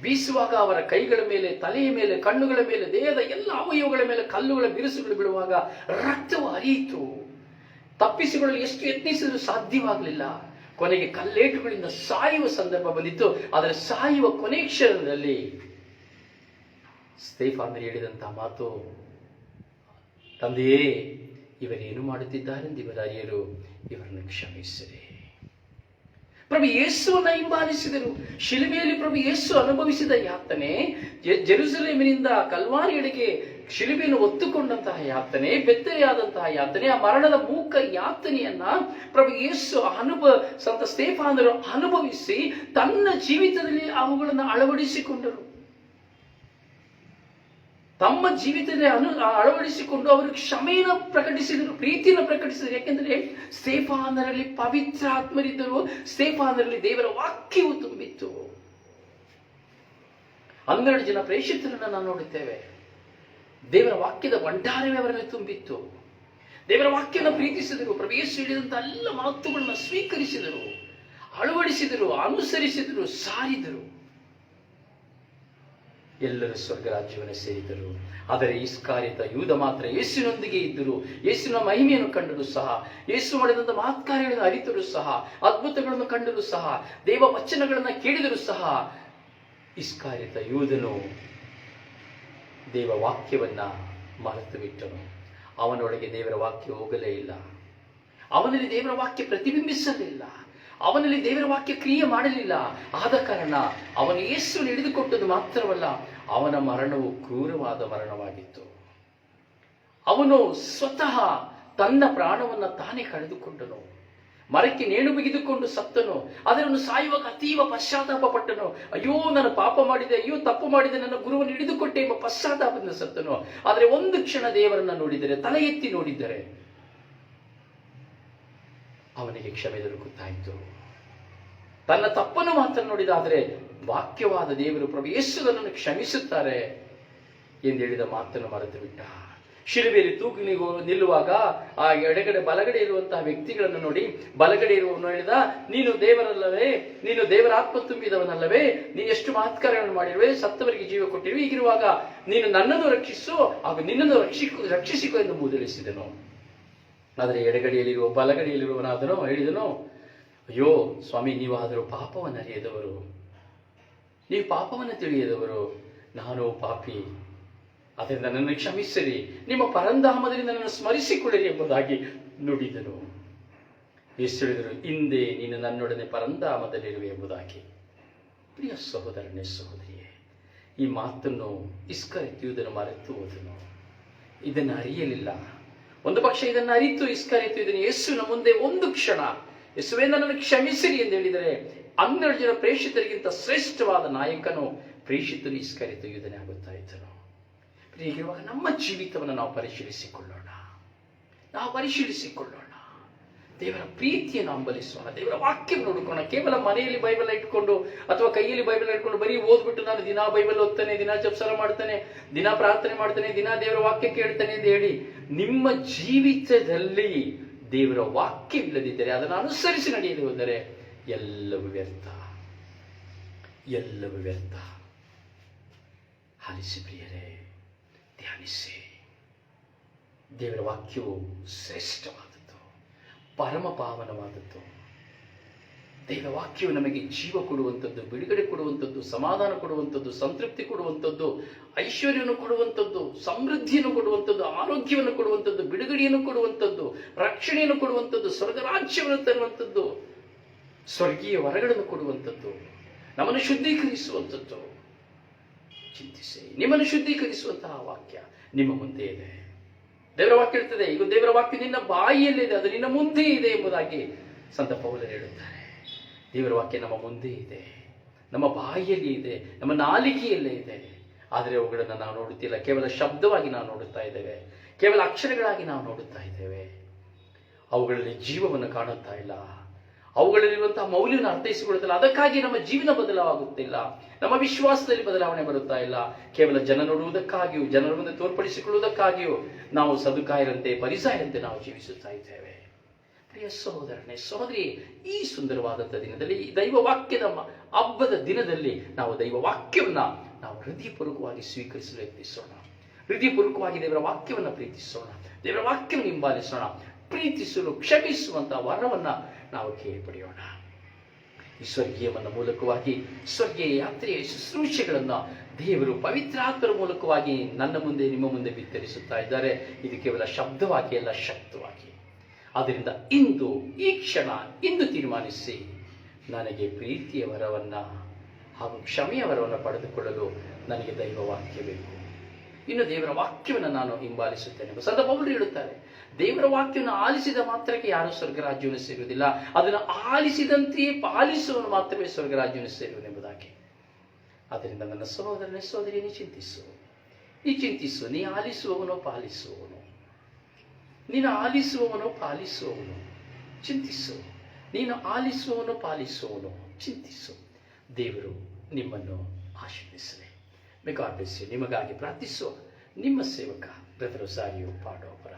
ಬೀಸುವಾಗ ಅವರ ಕೈಗಳ ಮೇಲೆ, ತಲೆಯ ಮೇಲೆ, ಕಣ್ಣುಗಳ ಮೇಲೆ, ದೇಹದ ಎಲ್ಲ ಅವಯವಗಳ ಮೇಲೆ ಕಲ್ಲುಗಳ ಬಿರುಸುಗಳು ಬಿಡುವಾಗ ರಕ್ತವು ಹರಿಯಿತು. ತಪ್ಪಿಸಿಕೊಳ್ಳಲು ಎಷ್ಟು ಯತ್ನಿಸಿದರೂ ಸಾಧ್ಯವಾಗಲಿಲ್ಲ. ಕೊನೆಗೆ ಕಲ್ಲೇಟುಗಳಿಂದ ಸಾಯುವ ಸಂದರ್ಭ ಬಂದಿತ್ತು. ಆದರೆ ಸಾಯುವ ಕೊನೆ ಕ್ಷಣದಲ್ಲಿ ಹೇಳಿದಂತಹ ಮಾತು, ತಂದೆಯೇ ಇವರೇನು ಮಾಡುತ್ತಿದ್ದಾರೆಂದು ಇವರ ಅರಿಯರು ಇವರನ್ನು ಕ್ಷಮಿಸಿರಿ. ಪ್ರಭು ಯೇಸುವನ್ನು ಹಿಂಬಾಲಿಸಿದರು. ಶಿಲುಬೆಯಲ್ಲಿ ಪ್ರಭು ಯೇಸು ಅನುಭವಿಸಿದ ಯಾತನೆ ಜೆರುಸಲೇಮಿನಿಂದ ಕಲ್ವಾರಿಯಡೆಗೆ ಶಿಲುಬೆಯನ್ನು ಒತ್ತುಕೊಂಡಂತಹ ಯಾತನೆ ಬೆತ್ತರೆಯಾದಂತಹ ಯಾತನೆ, ಆ ಮರಣದ ಮೂಕ ಯಾತನೆಯನ್ನ ಪ್ರಭು ಯೇಸು ಅನುಭವ ಸಂತ ಸ್ಟೇಫಾನರು ಅನುಭವಿಸಿ ತನ್ನ ಜೀವಿತದಲ್ಲಿ ಅವುಗಳನ್ನು ಅಳವಡಿಸಿಕೊಂಡರು. ತಮ್ಮ ಜೀವಿತದ ಅನು ಅಳವಡಿಸಿಕೊಂಡು ಅವರು ಕ್ಷಮೆಯನ್ನು ಪ್ರಕಟಿಸಿದರು, ಪ್ರೀತಿಯನ್ನು ಪ್ರಕಟಿಸಿದರು. ಯಾಕೆಂದರೆ ಸ್ಟೇಫಾನರಲ್ಲಿ ಪವಿತ್ರ ಆತ್ಮರಿದ್ದರು, ಸ್ಟೇಫಾನರಲ್ಲಿ ದೇವರ ವಾಕ್ಯವು ತುಂಬಿತ್ತು. ಹನ್ನೆರಡು ಜನ ಪ್ರೇಷಿತರನ್ನು ನಾವು ನೋಡುತ್ತೇವೆ ದೇವರ ವಾಕ್ಯದ ಭಂಡಾರವೇ ಅವರಲ್ಲಿ ತುಂಬಿತ್ತು. ದೇವರ ವಾಕ್ಯವನ್ನು ಪ್ರೀತಿಸಿದರು ಪ್ರವೇಶ ಹೇಳಿದಂತ ಎಲ್ಲ ಮಾತುಗಳನ್ನ ಸ್ವೀಕರಿಸಿದರು, ಅಳವಡಿಸಿದರು, ಅನುಸರಿಸಿದರು, ಸಾರಿದರು. ಎಲ್ಲರೂ ಸ್ವರ್ಗ ರಾಜ್ಯವನ್ನು ಸೇರಿದರು. ಆದರೆ ಇಸ್ಕಾರಿತ ಯೂದ ಮಾತ್ರ ಯೇಸುವಿನೊಂದಿಗೆ ಇದ್ದರು. ಯೇಸುವಿನ ಮಹಿಮೆಯನ್ನು ಕಂಡರು ಸಹ, ಯೇಸು ಮಾಡಿದಂಥ ಮಹತ್ಕಾರ್ಯಗಳನ್ನು ಅರಿತರೂ ಸಹ, ಅದ್ಭುತಗಳನ್ನು ಕಂಡರೂ ಸಹ ದೇವ ವಚನಗಳನ್ನು ಕೇಳಿದರೂ ಸಹ ಇಸ್ಕಾರಿತ ಯೂದನು ದೇವ ವಾಕ್ಯವನ್ನು ಮರೆತು ಬಿಟ್ಟನು ಅವನೊಳಗೆ ದೇವರ ವಾಕ್ಯ ಹೋಗಲೇ ಇಲ್ಲ. ಅವನಲ್ಲಿ ದೇವರ ವಾಕ್ಯ ಪ್ರತಿಬಿಂಬಿಸಲಿಲ್ಲ ಅವನಲ್ಲಿ ದೇವರ ವಾಕ್ಯ ಕ್ರಿಯೆ ಮಾಡಲಿಲ್ಲ. ಆದ ಕಾರಣ ಅವನು ಯೇಸುವನ್ನು ಹಿಡಿದುಕೊಟ್ಟದ್ದು ಮಾತ್ರವಲ್ಲ, ಅವನ ಮರಣವು ಕ್ರೂರವಾದ ಮರಣವಾಗಿತ್ತು. ಅವನು ಸ್ವತಃ ತನ್ನ ಪ್ರಾಣವನ್ನು ತಾನೇ ಕಳೆದುಕೊಂಡನು. ಮರಕ್ಕೆ ನೇಣು ಬಿಗಿದುಕೊಂಡು ಸತ್ತನು. ಅದರನ್ನು ಸಾಯುವಾಗ ಅತೀವ ಪಶ್ಚಾತ್ತಾಪ ಪಟ್ಟನು ಅಯ್ಯೋ ನಾನು ಪಾಪ ಮಾಡಿದೆ, ಅಯ್ಯೋ, ತಪ್ಪು ಮಾಡಿದೆ, ನನ್ನ ಗುರುವನ್ನು ಹಿಡಿದುಕೊಟ್ಟೆ ಎಂಬ ಪಶ್ಚಾತ್ತಾಪದಿಂದ ಸತ್ತನು. ಆದರೆ ಒಂದು ಕ್ಷಣ ದೇವರನ್ನ ನೋಡಿದರೆ, ತಲೆ ಎತ್ತಿ ನೋಡಿದರೆ ಅವನಿಗೆ ಕ್ಷಮೆ ದೊರಕುತ್ತಾಯಿತು. ತನ್ನ ತಪ್ಪನ್ನು ಮಾತ್ರ ನೋಡಿದಾದರೆ ವಾಕ್ಯವಾದ ದೇವರು ಯೇಸು ಕ್ಷಮಿಸುತ್ತಾರೆ ಎಂದು ಹೇಳಿದ ಮಾತನ್ನು ಮರೆತು ಬಿಟ್ಟ ಶಿಲುಬೆಯಲ್ಲಿ ತೂಗು ನಿಲ್ಲುವಾಗ ಆ ಎಡಗಡೆ ಬಲಗಡೆ ಇರುವಂತಹ ವ್ಯಕ್ತಿಗಳನ್ನು ನೋಡಿ ಬಲಗಡೆ ಇರುವವನು ಹೇಳಿದ, ನೀನು ದೇವರಲ್ಲವೇ, ನೀನು ದೇವರ ಆತ್ಮ ತುಂಬಿದವನಲ್ಲವೇ, ನೀ ಎಷ್ಟು ಮಹತ್ಕಾರಗಳನ್ನು ಮಾಡಿರುವೆ, ಸತ್ತವರಿಗೆ ಜೀವ ಕೊಟ್ಟಿರುವೆ ಈಗಿರುವಾಗ ನೀನು ನನ್ನನ್ನು ರಕ್ಷಿಸು, ಹಾಗೂ ನಿನ್ನನ್ನು ರಕ್ಷಿಸು, ರಕ್ಷಿಸಿಕೊ ಎಂದು ಮೂದಲಿಸಿದನು. ಆದರೆ ಎಡಗಡೆಯಲ್ಲಿರುವ ಬಲಗಡೆಯಲ್ಲಿರುವನಾದನು ಹೇಳಿದನು, ಅಯ್ಯೋ ಸ್ವಾಮಿ, ನೀವಾದರೂ ಪಾಪವನ್ನು ಅರಿಯದವರು ನೀವು ಪಾಪವನ್ನು ತಿಳಿಯದವರು. ನಾನು ಪಾಪಿ. ಅದರಿಂದ ನನ್ನನ್ನು ಕ್ಷಮಿಸಿರಿ. ನಿಮ್ಮ ಪರಂಧಾಮದಲ್ಲಿ ನನ್ನನ್ನು ಸ್ಮರಿಸಿಕೊಳ್ಳಿರಿ ಎಂಬುದಾಗಿ ನುಡಿದನು. ಯೇಸು ಹೇಳಿದರು ಹಿಂದೆ ನೀನು ನನ್ನೊಡನೆ ಪರಂಧಾಮದಲ್ಲಿರುವೆ ಎಂಬುದಾಗಿ. ಪ್ರಿಯ ಸಹೋದರನೇ, ಸಹೋದರಿಯೇ, ಈ ಮಾತನ್ನು ಇಸ್ಕರೆತ್ತಿಯುವುದನ್ನು ಮರೆತು ಹೋದನು ಇದನ್ನು ಅರಿಯಲಿಲ್ಲ. ಒಂದು ಪಕ್ಷ ಇದನ್ನು ಅರಿತು ಇಸ್ಕರಿತು, ಇದನ್ನು ಯೇಸುವಿನ ಮುಂದೆ ಒಂದು ಕ್ಷಣ, ಯೇಸುವೇ, ನನ್ನನ್ನು ಕ್ಷಮಿಸಿರಿ ಎಂದು ಹೇಳಿದರೆ, ಹನ್ನೆರಡು ಜನ ಪ್ರೇಷಿತರಿಗಿಂತ ಶ್ರೇಷ್ಠವಾದ ನಾಯಕನು ಪ್ರೇಷಿತನು ಇಸ್ಕರಿತು ಇದನ್ನೇ ಆಗುತ್ತಾ ಇದ್ದನು. ಹೀಗಿರುವಾಗ ನಮ್ಮ ಜೀವಿತವನ್ನು ನಾವು ಪರಿಶೀಲಿಸಿಕೊಳ್ಳೋಣ. ನಾವು ಪರಿಶೀಲಿಸಿಕೊಳ್ಳೋಣ. ದೇವರ ಪ್ರೀತಿಯನ್ನು ಅಂಬಲಿಸೋಣ. ದೇವರ ವಾಕ್ಯವನ್ನು ನೋಡ್ಕೋಣ ಕೇವಲ ಮನೆಯಲ್ಲಿ ಬೈಬಲ್ ಇಟ್ಕೊಂಡು ಅಥವಾ ಕೈಯಲ್ಲಿ ಬೈಬಲ್ ಇಟ್ಕೊಂಡು ಬರೀ ಓದ್ಬಿಟ್ಟು ನಾನು ದಿನಾ ಬೈಬಲ್ ಓದ್ತಾನೆ, ದಿನಾ ಜಪ್ಸಾರ ಮಾಡ್ತಾನೆ, ದಿನಾ ಪ್ರಾರ್ಥನೆ ಮಾಡ್ತಾನೆ, ದಿನಾ ದೇವರ ವಾಕ್ಯ ಕೇಳ್ತಾನೆ ಅಂತ ಹೇಳಿ ನಿಮ್ಮ ಜೀವಿತದಲ್ಲಿ ದೇವರ ವಾಕ್ಯವಿಲ್ಲದಿದ್ದರೆ ಅದನ್ನು ಅನುಸರಿಸಿ ನಡೆಯಲು ಹೋದರೆ ಎಲ್ಲವೂ ವ್ಯರ್ಥ. ಎಲ್ಲವೂ ವ್ಯರ್ಥ. ಆಲಿಸಿ ಪ್ರಿಯರೇ, ಧ್ಯಾನಿಸಿ. ದೇವರ ವಾಕ್ಯವು ಶ್ರೇಷ್ಠವಾದದ್ದು ಪರಮ ಪಾವನವಾದದ್ದು ದೇವವಾಕ್ಯವು ನಮಗೆ ಜೀವ ಕೊಡುವಂಥದ್ದು, ಬಿಡುಗಡೆ ಕೊಡುವಂಥದ್ದು, ಸಮಾಧಾನ ಕೊಡುವಂಥದ್ದು, ಸಂತೃಪ್ತಿ ಕೊಡುವಂಥದ್ದು, ಐಶ್ವರ್ಯವನ್ನು ಕೊಡುವಂಥದ್ದು, ಸಮೃದ್ಧಿಯನ್ನು ಕೊಡುವಂಥದ್ದು, ಆರೋಗ್ಯವನ್ನು ಕೊಡುವಂಥದ್ದು, ಬಿಡುಗಡೆಯನ್ನು ಕೊಡುವಂಥದ್ದು, ರಕ್ಷಣೆಯನ್ನು ಕೊಡುವಂಥದ್ದು ಸ್ವರ್ಗ ರಾಜ್ಯವನ್ನು ತರುವಂಥದ್ದು, ಸ್ವರ್ಗೀಯ ವರಗಳನ್ನು ಕೊಡುವಂಥದ್ದು, ನಮ್ಮನ್ನು ಶುದ್ಧೀಕರಿಸುವಂಥದ್ದು. ಚಿಂತಿಸಿ, ನಿಮ್ಮನ್ನು ಶುದ್ಧೀಕರಿಸುವಂತಹ ವಾಕ್ಯ ನಿಮ್ಮ ಮುಂದೆ ಇದೆ. ದೇವರ ವಾಕ್ಯ ಹೇಳ್ತದೆ, ಈಗ ದೇವರ ವಾಕ್ಯ ನಿನ್ನ ಬಾಯಿಯಲ್ಲಿದೆ ಅದು ನಿನ್ನ ಮುಂದೆ ಇದೆ ಎಂಬುದಾಗಿ ಸಂತ ಪೌಲರು ಹೇಳುತ್ತಾರೆ. ದೇವರ ವಾಕ್ಯ ನಮ್ಮ ಮುಂದೆ ಇದೆ, ನಮ್ಮ ಬಾಯಿಯಲ್ಲಿ ಇದೆ, ನಮ್ಮ ನಾಲಿಗೆಯಲ್ಲೇ ಇದೆ. ಆದರೆ ಅವುಗಳನ್ನು ನಾವು ನೋಡುತ್ತಿಲ್ಲ, ಕೇವಲ ಶಬ್ದವಾಗಿ ನಾವು ನೋಡುತ್ತಾ ಇದ್ದೇವೆ, ಕೇವಲ ಅಕ್ಷರಗಳಾಗಿ ನಾವು ನೋಡುತ್ತಾ ಇದ್ದೇವೆ. ಅವುಗಳಲ್ಲಿ ಜೀವವನ್ನು ಕಾಣುತ್ತಾ ಇಲ್ಲ. ಅವುಗಳಲ್ಲಿರುವಂತಹ ಮೌಲ್ಯವನ್ನು ಅರ್ಥೈಸಿಕೊಳ್ಳುತ್ತಿಲ್ಲ. ಅದಕ್ಕಾಗಿ ನಮ್ಮ ಜೀವನ ಬದಲಾಗುತ್ತಿಲ್ಲ. ನಮ್ಮ ವಿಶ್ವಾಸದಲ್ಲಿ ಬದಲಾವಣೆ ಬರುತ್ತಾ ಇಲ್ಲ. ಕೇವಲ ಜನ ನೋಡುವುದಕ್ಕಾಗಿಯೂ, ಜನರ ಮುಂದೆ ತೋರ್ಪಡಿಸಿಕೊಳ್ಳುವುದಕ್ಕಾಗಿಯೂ ನಾವು ಸದುಕಾಯರಂತೆ, ಪರಿಸಾಯರಂತೆ ನಾವು ಜೀವಿಸುತ್ತಾ ಇದ್ದೇವೆ. ಪ್ರಿಯ ಸಹೋದರನೇ, ಸಹೋದರಿ, ಈ ಸುಂದರವಾದಂಥ ದಿನದಲ್ಲಿ, ಈ ದೈವ ವಾಕ್ಯದ ಹಬ್ಬದ ದಿನದಲ್ಲಿ ನಾವು ದೈವ ವಾಕ್ಯವನ್ನು ನಾವು ಹೃದಯಪೂರ್ವಕವಾಗಿ ಸ್ವೀಕರಿಸಲು ಯತ್ನಿಸೋಣ. ಹೃದಯಪೂರ್ವಕವಾಗಿ ದೇವರ ವಾಕ್ಯವನ್ನು ಪ್ರೀತಿಸೋಣ. ದೇವರ ವಾಕ್ಯವನ್ನು ಹಿಂಬಾಲಿಸೋಣ. ಪ್ರೀತಿಸಲು ಕ್ಷಮಿಸುವಂತಹ ವರವನ್ನ ನಾವು ಕೇಳಿ ಪಡೆಯೋಣ ಈ ಸ್ವರ್ಗೀಯವನ್ನ ಮೂಲಕವಾಗಿ ಸ್ವರ್ಗೀಯ ಯಾತ್ರೆಯ ಶುಶ್ರೂಷೆಗಳನ್ನು ದೇವರು ಪವಿತ್ರಾತ್ಮರ ಮೂಲಕವಾಗಿ ನನ್ನ ಮುಂದೆ, ನಿಮ್ಮ ಮುಂದೆ ಬಿತ್ತರಿಸುತ್ತಾ ಇದ್ದಾರೆ. ಇದು ಕೇವಲ ಶಬ್ದವಾಗಿ ಅಲ್ಲ, ಶಕ್ತವಾಗಿ. ಆದ್ದರಿಂದ ಇಂದು, ಈ ಕ್ಷಣ ಇಂದು ತೀರ್ಮಾನಿಸಿ, ನನಗೆ ಪ್ರೀತಿಯ ವರವನ್ನು ಹಾಗೂ ಕ್ಷಮೆಯ ವರವನ್ನು ಪಡೆದುಕೊಳ್ಳಲು ನನಗೆ ದೈವ ವಾಕ್ಯ ಬೇಕು. ಇನ್ನು ದೇವರ ವಾಕ್ಯವನ್ನು ನಾನು ಹಿಂಬಾಲಿಸುತ್ತೇನೆ ಸಂತ ಪೌಲರು ಹೇಳುತ್ತಾರೆ. ದೇವರ ವಾಕ್ಯವನ್ನು ಆಲಿಸಿದ ಮಾತ್ರಕ್ಕೆ ಯಾರು ಸ್ವರ್ಗರಾಜ್ಯವನ್ನು ಸೇರುವುದಿಲ್ಲ. ಅದನ್ನು ಆಲಿಸಿದಂತೆಯೇ ಪಾಲಿಸುವನು ಮಾತ್ರವೇ ಸ್ವರ್ಗರಾಜ್ಯವನ್ನು ಸೇರುವನೆಂಬುದಾಗಿ. ಅದರಿಂದ ನನ್ನ ಸಹೋದರನೇ, ಸಹೋದರಿ, ನೀ ಚಿಂತಿಸು. ನೀ ಚಿಂತಿಸು. ನೀ ಆಲಿಸುವವನು ಪಾಲಿಸುವವನು. ನೀನು ಆಲಿಸುವವನು ಪಾಲಿಸುವವನು. ಚಿಂತಿಸು. ನೀನು ಆಲಿಸುವವನು ಪಾಲಿಸುವವನು. ಚಿಂತಿಸು. ದೇವರು ನಿಮ್ಮನ್ನು ಆಶೀರ್ವಿಸಲಿ ಮೆಗಾಡಿಸಿ ನಿಮಗಾಗಿ ಪ್ರಾರ್ಥಿಸುವ ನಿಮ್ಮ ಸೇವಕ ಬ್ರದರ್ ಸಾರಿಯು ಪಾಡೋಪರ